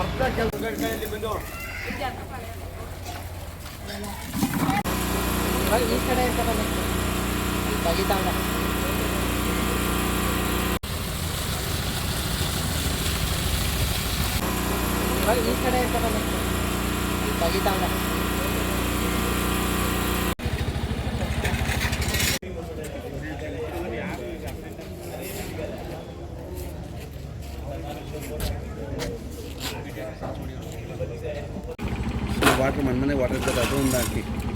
ಅರ್ಧ ಕೆಲಸ ಬಂದು. ಈ ಕಡೆ ತೆಗಿತಾವಲ್ಲ ಈ ಕಡೆ ಇರ್ತಾರಲ್ಲ मन मैंने वाटर कटा की।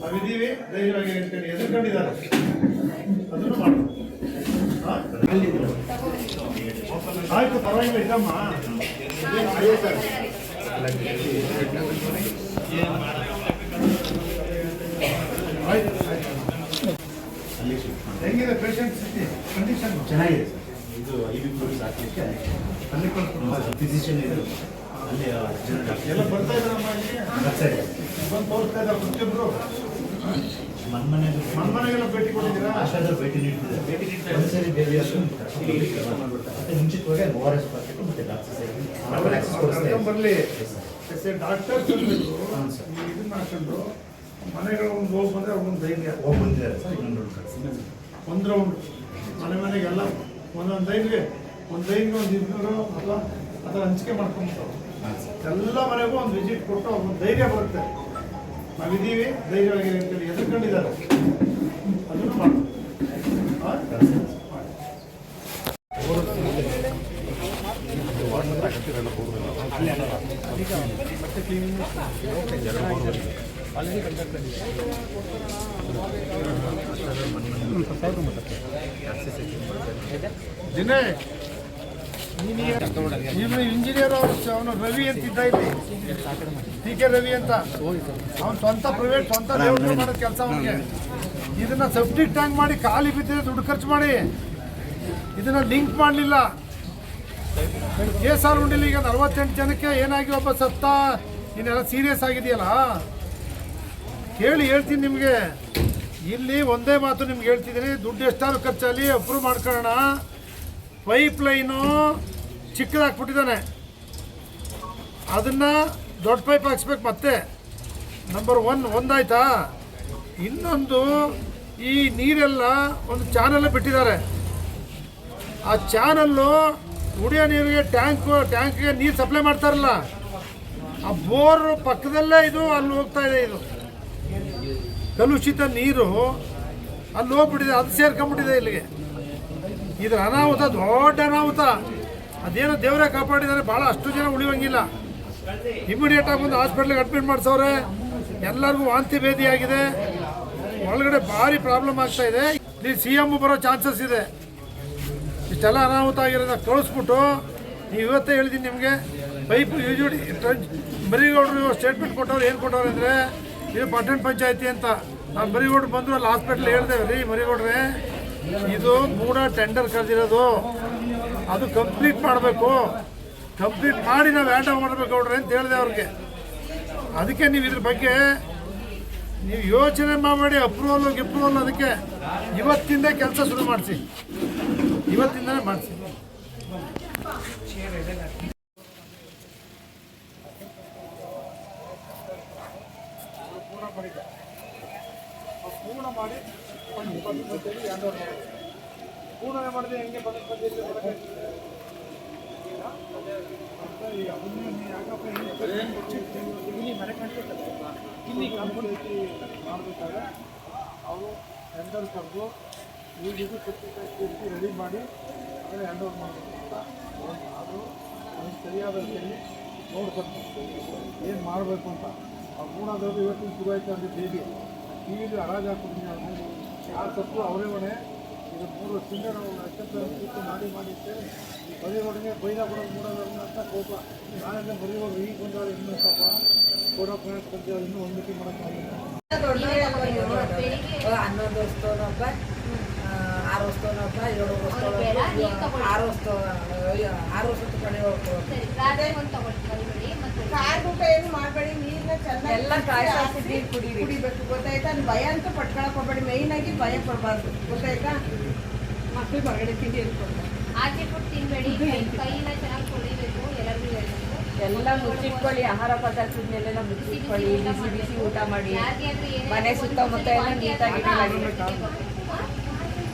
ನಾವಿದ್ದೀವಿ ಧೈರ್ಯವಾಗಿ ಅಂತೇಳಿ ಎದುರ್ಕೊಂಡಿದ್ದಾರೆ. ಅದನ್ನು ಮಾಡ್ಬೋದು? ಆಯ್ತು ಪರವಾಗಿಲ್ಲ ಇದಮ್ಮ. ಹೆಂಗಿದೆ ಪೇಷಂಟ್ ಸ್ಥಿತಿ? ಕಂಡೀಷನ್ ಚೆನ್ನಾಗಿದೆ ಸರ್. ಇದು ಐದು ಬಿ ಪ್ರೋಸ್ ಹಾಕ್ಲಿಕ್ಕೆ ಅಲ್ಲಿ ಕೊಡ್ತಾರೆ ಫಿಸಿಷಿಯನ್ ಇದು. ಅಲ್ಲಿ ಜನ ಎಲ್ಲ ಬರ್ತಾ ಇದ್ದಾರಮ್ಮ ಇಲ್ಲಿ? ಬರ್ತಾ ಇದೆ ಬಂದು ತೋರಿಸ್ತಾ ಇದ್ದಾರೆ ಮನ್ಮನೆಗೆ ಮನ್ಮನೆಗೆಲ್ಲ ಭೇಟಿ ಕೊಟ್ಟಿದ್ದೀರಾ? ಆಶಾದ ಭೇಟಿ ನೀಡ್ತಿದ್ದಾರೆ. ಒಂದ್ಸರಿ ಬೇರೆ ಮತ್ತೆ ಮುಂಚಿತವಾಗಿ ಓ ಆರ್ ಎಸ್ ಬರಬೇಕು ಮತ್ತೆ ಡಾಕ್ಟರ್ ಕೊಡಿಸ್ತಾ ಬರಲಿ. ಡಾಕ್ಟರ್. ಇದನ್ನ ಹಾಕೊಂಡು ಮನೆಗೆ ಒಂದು ಹೋಗಿ ಬಂದ್ರೆ ಒಂದು ಧೈರ್ಯ. ಹೋಗಿ ಬಂದಿದ್ದಾರೆ ಒಂದು ರೌಂಡ್ ಮನೆ ಮನೆಗೆಲ್ಲ ಒಂದೊಂದು ಧೈರ್ಯ. ಒಂದು ಧೈರ್ಯ ಒಂದು ಇಬ್ಬರು ಅಥವಾ ಅಥವಾ ಹಂಚಿಕೆ ಮಾಡ್ಕೊಂಬಿಟ್ಟು ಎಲ್ಲ ಮನೆಗೂ ಒಂದು ವಿಸಿಟ್ ಕೊಟ್ಟು ಒಂದು ಧೈರ್ಯ ಬರುತ್ತೆ. ನಾವಿದ್ದೀವಿ ಧೈರ್ಯವಾಗಿ ಅಂತೇಳಿ ಎದುರ್ಕೊಂಡಿದ್ದಾರೆ. ಅದನ್ನು ಮಾಡ್ಬೋದು ಹಾಂ? ನೀನು ಇಂಜಿನಿಯರ್ ಅವನು ರವಿ ಅಂತಿದ್ದ ಇಲ್ಲಿ. ಟಿ ಕೆ ರವಿ ಅಂತ. ಅವ್ನು ಸ್ವಂತ ಪ್ರೈವೇಟ್ ಸ್ವಂತ ಲೇಔಟ್ ಮಾಡೋ ಕೆಲಸ ಅವನಿಗೆ. ಇದನ್ನ ಸಬ್ಜೆಕ್ಟ್ ಟ್ಯಾಂಕ್ ಮಾಡಿ ಖಾಲಿ ಬಿದ್ದಿದೆ ದುಡ್ಡು ಖರ್ಚು ಮಾಡಿ. ಇದನ್ನ ಲಿಂಕ್ ಮಾಡಲಿಲ್ಲ. ಎಸ್ ಆರ್ ಉಂಡಿಲ್ಲ ಈಗ ನಲವತ್ತೆಂಟು ಜನಕ್ಕೆ ಏನಾಗಿ ಒಬ್ಬ ಸತ್ತ? ಇನ್ನೆಲ್ಲ ಸೀರಿಯಸ್ ಆಗಿದೆಯಲ್ಲ ಕೇಳಿ ಹೇಳ್ತೀನಿ ನಿಮಗೆ. ಇಲ್ಲಿ ಒಂದೇ ಮಾತು ನಿಮ್ಗೆ ಹೇಳ್ತಿದ್ದೀನಿ. ದುಡ್ಡು ಎಷ್ಟಾದ್ರು ಖರ್ಚಲ್ಲಿ ಅಪ್ರೂವ್ ಮಾಡ್ಕೊಳ್ಳೋಣ. ಪೈಪ್ ಲೈನು ಚಿಕ್ಕದಾಗ್ಬಿಟ್ಟಿದ್ದಾನೆ. ಅದನ್ನು ದೊಡ್ಡ ಪೈಪ್ ಹಾಕ್ಸ್ಬೇಕು ಮತ್ತೆ. ನಂಬರ್ ಒನ್ ಒಂದಾಯ್ತಾ? ಇನ್ನೊಂದು ಈ ನೀರೆಲ್ಲ ಒಂದು ಚಾನಲ್ ಬಿಟ್ಟಿದ್ದಾರೆ. ಆ ಚಾನಲ್ಲು ಕುಡಿಯೋ ನೀರಿಗೆ ಟ್ಯಾಂಕು, ಟ್ಯಾಂಕ್ಗೆ ನೀರು ಸಪ್ಲೈ ಮಾಡ್ತಾರಲ್ಲ. ಆ ಬೋರ್ ಪಕ್ಕದಲ್ಲೇ ಇದು, ಅಲ್ಲಿ ಹೋಗ್ತಾ ಇದೆ ಇದು. ಕಲುಷಿತ ನೀರು ಅಲ್ಲಿ ಹೋಗ್ಬಿಟ್ಟಿದೆ, ಅದು ಸೇರ್ಕೊಂಬಿಟ್ಟಿದೆ ಇಲ್ಲಿಗೆ. ಇದ್ರ ಅನಾಹುತ ದೊಡ್ಡ ಅನಾಹುತ. ಅದೇನೋ ದೇವರೇ ಕಾಪಾಡಿದ್ದಾರೆ, ಭಾಳ ಅಷ್ಟು ಜನ ಉಳಿಯೋಂಗಿಲ್ಲ ಇಮಿಡಿಯೇಟ್ ಆಗಿ ಬಂದು ಹಾಸ್ಪಿಟ್ಲಿಗೆ ಅಡ್ಮಿಟ್ ಮಾಡಿಸೋರೆ ಎಲ್ಲರಿಗೂ ವಾಂತಿ ಭೇದಿ ಆಗಿದೆ. ಒಳಗಡೆ ಭಾರಿ ಪ್ರಾಬ್ಲಮ್ ಆಗ್ತಾ ಇದೆ. ಇಲ್ಲಿ ಸಿ ಎಂ ಬರೋ ಚಾನ್ಸಸ್ ಇದೆ. ಇಷ್ಟೆಲ್ಲ ಅನಾಹುತ ಆಗಿರೋದ ಕಳಿಸ್ಬಿಟ್ಟು ನೀವು ಇವತ್ತೇ ಹೇಳಿದ್ದೀನಿ ನಿಮಗೆ. ಪೈಪ್ ಯೂಜುಡಿ ಟ್ರಂಚ್ ಮರಿಗೌಡರು ಸ್ಟೇಟ್ಮೆಂಟ್ ಕೊಟ್ಟವ್ರು, ಏನು ಕೊಟ್ಟವ್ರು ಅಂದರೆ, ಇದು ಪಟ್ಟಣ ಪಂಚಾಯತಿ ಅಂತ. ನಾನು ಮರಿಗೌಡ್ರು ಬಂದರು ಅಲ್ಲಿ ಹಾಸ್ಪಿಟ್ಲ್ ಹೇಳ್ದೇವೆ ರೀ ಮರಿಗೌಡ್ರೆ ಇದು ಮೂಡ ಟೆಂಡರ್ ಕರೆದಿರೋದು ಅದು ಕಂಪ್ಲೀಟ್ ಮಾಡಬೇಕು. ಕಂಪ್ಲೀಟ್ ಮಾಡಿ ನಾವು ಓವರ್ ಮಾಡಬೇಕು ನೋಡ್ರಿ ಅಂತ ಹೇಳಿದೆ ಅವ್ರಿಗೆ. ಅದಕ್ಕೆ ನೀವು ಇದ್ರ ಬಗ್ಗೆ ನೀವು ಯೋಚನೆ ಮಾಡಿ ಅಪ್ರೂವಲ್ ಗಿಪ್ರೂವಲ್ ಅದಕ್ಕೆ ಇವತ್ತಿಂದ ಕೆಲಸ ಶುರು ಮಾಡಿಸಿ. ಇವತ್ತಿಂದನೇ ಮಾಡಿಸಿ. ಪೂರ್ಣ ಮಾಡಿ ಒಂದು ಡಿಪಾರ್ಟ್ಮೆಂಟ್ ಅಂತೇಳಿ ಹ್ಯಾಂಡ್ ಓವರ್ ಮಾಡೋದು ಪೂರ್ಣನೆ ಮಾಡಿದೆ ಹೆಂಗೆ ಪಂಚಾಯತ್ ಪಂಚಾಯತಿ ಇಲ್ಲಿ ಮನೆ ಕಟ್ಟಿರ್ತಾರೆ ಇಲ್ಲಿ ಕಾಂಪಂಡೈತಿ ಮಾಡಬೇಕಾದ್ರೆ ಅವರು ಟೆಂಡರ್ ಕರೆದು ಈ ರೀತಿ ರೆಡಿ ಮಾಡಿ ಅದನ್ನು ಹ್ಯಾಂಡ್ ಓವರ್ ಮಾಡಬೇಕು ಅದು ನಮಗೆ ಸರಿಯಾದ ರೀತಿಯಲ್ಲಿ ನೋಡ್ಬೇಕು ಏನು ಮಾಡಬೇಕು ಅಂತ ಆ ಪೂರ್ಣದವ್ರದ್ದು ಇವತ್ತಿನ ಶುರು ಆಯಿತು. ಅಂದರೆ ಬೇಬಿ ಹರಾಜು ಹಾಕ್ಬಿಟ್ಟಿದ್ದೀನಿ ಯಾರು ತಪ್ಪು ಅವರೇ ಹೊಣೆ. ಇದು ಮೂರು ನಾವು ಅತ್ಯಂತ ಮಾಡಿ ಮಾಡಿದ್ದೆ. ಈ ಬರೀರೋಡಿಗೆ ಬೈದ ಕೊಡೋದು ಮೂಡೋದನ್ನ ಅಂತ ಕೋಪ. ನಾಳೆಯಿಂದ ಹೋಗಿ ಈಗ ಬಂದವರು ಇನ್ನೂ ಸ್ವಲ್ಪ ಕೊಡೋಕೆ ಕೊಡ್ತೀವಿ ಇನ್ನೂ ಮೀಟಿಂಗ್ ಮಾಡೋಕ್ಕಾಗಿಲ್ಲ ಹನ್ನೊಂದು ವರ್ಷದವನೊಬ್ಬ ಕಡೆ ಮಾಡಬೇಡಿ ಚೆನ್ನಾಗಿ ಎಲ್ಲ. ಕುಡಿಬೇಕು ಗೊತ್ತಾಯ್ತಾ ಭಯ ಅಂತ ಪಟ್ಕೊಳಕ್ ಹೋಗ್ಬೇಡಿ ಮೈನ್ ಆಗಿ ಭಯ ಪಡಬಾರ್ದು ಗೊತ್ತಾಯ್ತಾ ಹೊರಗಡೆ ತಿಂಡಿ ಆಚೆ ತಿನ್ಬೇಡಿ ಎಲ್ಲ ಮುಚ್ಚಿಟ್ಕೊಳ್ಳಿ ಆಹಾರ ಪದಾರ್ಥದ ಮೇಲೆಲ್ಲ ಮುಚ್ಚಿಟ್ಕೊಳ್ಳಿ ಬಿಸಿ ಬಿಸಿ ಊಟ ಮಾಡಿ ಮನೆ ಸುತ್ತಮುತ್ತ ಎಲ್ಲ ನೀಟಾಗಿ